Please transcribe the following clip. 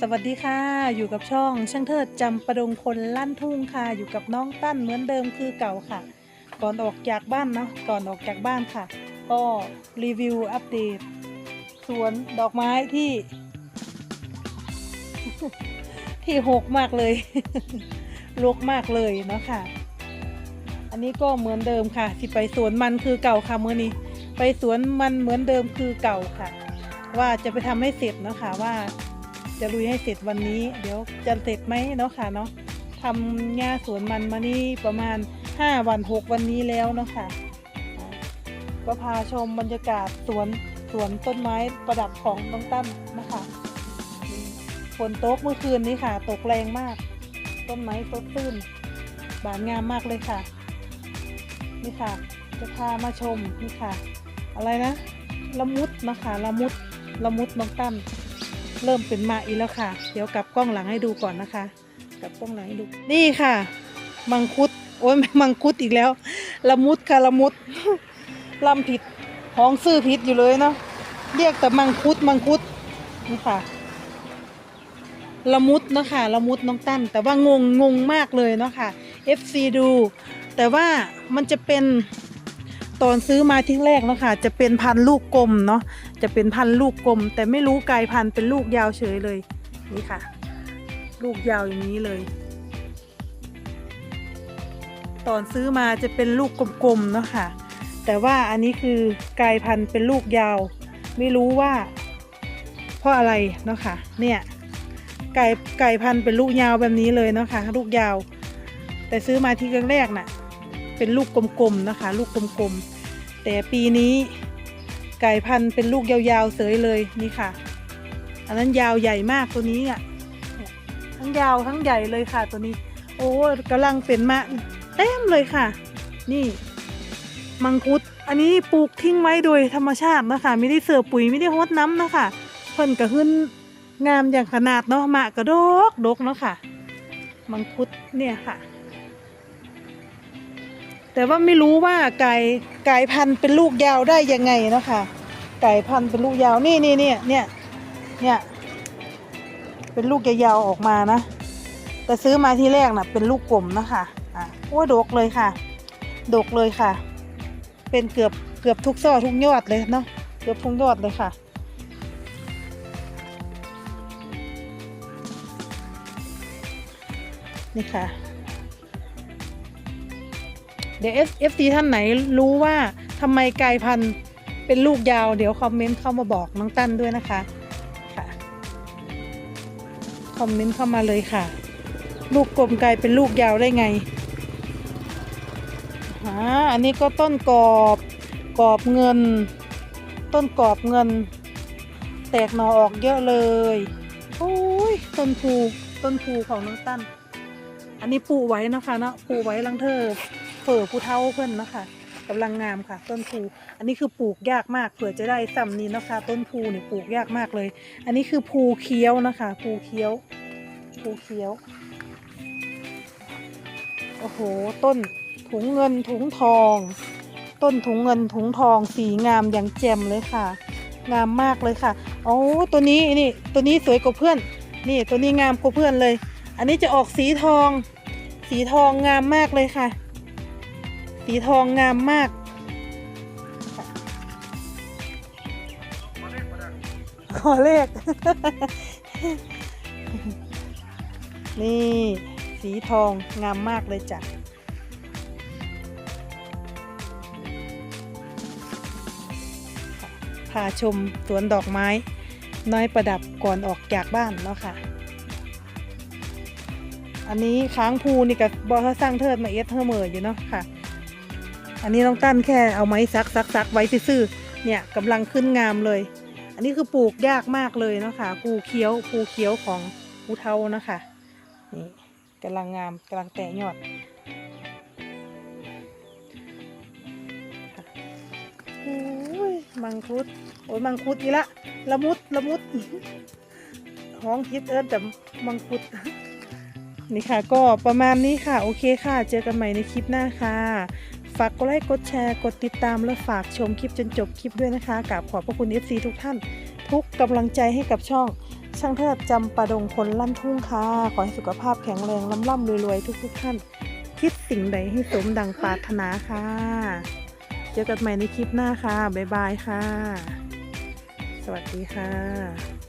สวัสดีค่ะ อยู่กับช่องช่างเทิดจำประดงคนลั่นทุ่งค่ะ อยู่กับน้องตั้นเหมือนเดิมคือเก่าค่ะ ก่อนออกจากบ้านเนาะก่อนออกจากบ้านค่ะ ก็รีวิวอัปเดตสวนดอกไม้ที่ ที่หกมากเลยรกมากเลยเนาะค่ะ อันนี้ก็เหมือนเดิมค่ะที่ไปสวนมันคือเก่าค่ะเมื่อนี้ ไปสวนมันเหมือนเดิมคือเก่าค่ะ ว่าจะไปทำให้เสร็จเนาะค่ะว่า จะลุยให้เสร็จวันนี้ เดี๋ยวจะเสร็จไหมเนาะค่ะเนาะทำหญ้าสวนมันมานี่ประมาณ 5 วัน 6 วันนี้แล้วเนาะค่ะ ก็พาชมบรรยากาศสวนสวนต้นไม้ประดับของน้องตั้มนะคะฝนตกเมื่อคืนนี้ค่ะ ตกแรงมาก ต้นไม้สดชื่นบานงามมากเลยค่ะ นี่ค่ะ จะพามาชมนี่ค่ะ อะไรนะละมุดนะคะละมุดละมุดน้องตั้ม เริ่มเป็นมาอีกแล้วค่ะ เดี๋ยวกลับกล้องหลังให้ดูก่อนนะคะ กลับกล้องหลังให้ดู นี่ค่ะ มังคุด โอ้ยมังคุดอีกแล้ว ละมุดค่ะละมุดลำผิดห้องซื้อผิดอยู่เลยเนาะ เรียกแต่มังคุดมังคุดนี่ค่ะ ละมุดเนาะค่ะละมุดน้องตั้น แต่ว่างงงงมากเลยเนาะค่ะ FC ดู แต่ว่ามันจะเป็นตอนซื้อมาที่แรกเนาะค่ะ จะเป็นพันลูกกลมเนาะ จะเป็นพันธุ์ลูกกลม แต่ไม่รู้กลายพันธุ์เป็นลูกยาวเฉยเลยนี่ค่ะ ลูกยาวอย่างนี้เลย ตอนซื้อมาจะเป็นลูกกลมๆเนาะค่ะ แต่ว่าอันนี้คือกลายพันธุ์เป็นลูกยาว ไม่รู้ว่า เพราะอะไรเนาะค่ะเนี่ยไก่ไก่พันธุ์เป็นลูกยาวแบบนี้เลยเนาะค่ะลูกยาว แต่ซื้อมาที่แรกๆน่ะเป็นลูกกลมๆนะคะ ลูกกลมๆแต่ปีนี้ ไก่พันธุ์เป็นลูกยาวๆเสยเลยนี่ค่ะ อันนั้นยาวใหญ่มากตัวนี้เนี่ยทั้งยาวทั้งใหญ่เลยค่ะตัวนี้ โอ้ยกำลังเป็นมะเต็มเลยค่ะ นี่ มังคุดอันนี้ปลูกทิ้งไว้โดยธรรมชาตินะคะไม่ได้เสือปุ๋ยไม่ได้ฮดน้ำนะคะเพิ่นกระหึ้นงามอย่างขนาดเนาะมะกระดกดกเนาะค่ะ มังคุดเนี่ยค่ะ แต่ว่าไม่รู้ว่าไก่ไก่พันธุ์เป็นลูกยาวได้ยังไงนะคะไก่พันธุ์เป็นลูกยาวนี่นี่เนี่ยเนี่ยเนี่ยเป็นลูกยาวๆออกมานะ แต่ซื้อมาที่แรกน่ะเป็นลูกกลมนะคะอะโอ้ดกเลยค่ะ ดกเลยค่ะ เป็นเกือบเกือบทุกซ่อทุกยอดเลยเนาะเกือบทุกยอดเลยค่ะนี่ค่ะ เดี๋ยว F F C ท่านไหนรู้ว่าทำไมกลายพันธุ์เป็นลูกยาว เดี๋ยวคอมเมนต์เข้ามาบอกน้องตั้นด้วยนะคะค่ะคอมเมนต์เข้ามาเลยค่ะ ลูกกลมกลายเป็นลูกยาวได้ไงอ่าอันนี้ก็ต้นกอบกอบเงิน ต้นกอบเงิน แตกหน่อออกเยอะเลยโอ้ยต้นภูต้นภูของน้องตั้น อันนี้ปลูกไว้นะคะเนาะปลูกไว้ลังเธอ เผื่อผู้เฒ่าเพื่อนนะคะกำลังงามค่ะ ต้นภูอันนี้คือปลูกยากมากเผื่อจะได้ซ้ำนี้นะคะ ต้นภูเนี่ยปลูกยากมากเลย อันนี้คือภูเคี้ยวนะคะภูเคี้ยวภูเคี้ยวโอ้โหต้นถุงเงินถุงทอง ต้นถุงเงินถุงทองสีงามอย่างแจ่มเลยค่ะ งามมากเลยค่ะโอ้ตัวนี้นี่ตัวนี้สวยกว่าเพื่อน นี่ตัวนี้งามกว่าเพื่อนเลย อันนี้จะออกสีทอง สีทองงามมากเลยค่ะ สีทองงามมาก ขอเลข นี่ สีทองงามมากเลยจ้ะพาชมสวนดอกไม้ น้อยประดับก่อนออกจากบ้านเนาะค่ะอันนี้ค้างภูนี่กับบอเขาสร้างเทิดมาเอสเทอร์เมอร์อยู่เนาะค่ะ อันนี้ต้องตั้นแค่เอาไม้ซักซักซักไว้ซื่อๆเนี่ยกำลังขึ้นงามเลย อันนี้คือปลูกยากมากเลยเนาะค่ะภูเขียวภูเขียวของภูเทานะคะนี่กำลังงามกำลังแตกยอดโอ้ยมังคุดโอ้ยมังคุดอีกละละมุดละมุดห้องทิพย์เอิร์ธแต่มังคุดนี่ค่ะก็ประมาณนี้ค่ะ โอเคค่ะ เจอกันใหม่ในคลิปหน้าค่ะ ฝากกดไลค์กดแชร์กดติดตามและฝากชมคลิปจนจบคลิปด้วยนะคะกับขอบพระคุณ FC ทุกท่าน ทุกกำลังใจให้กับช่อง ช่างเทิดจำปาดงคนลั่นทุ่งค่ะขอให้สุขภาพแข็งแรงล่ำล่ำรวยๆ ทุกๆท่าน คิดสิ่งใดให้สมดังปรารถนาค่ะ เจอกันใหม่ในคลิปหน้าค่ะ บ๊ายบายค่ะ สวัสดีค่ะ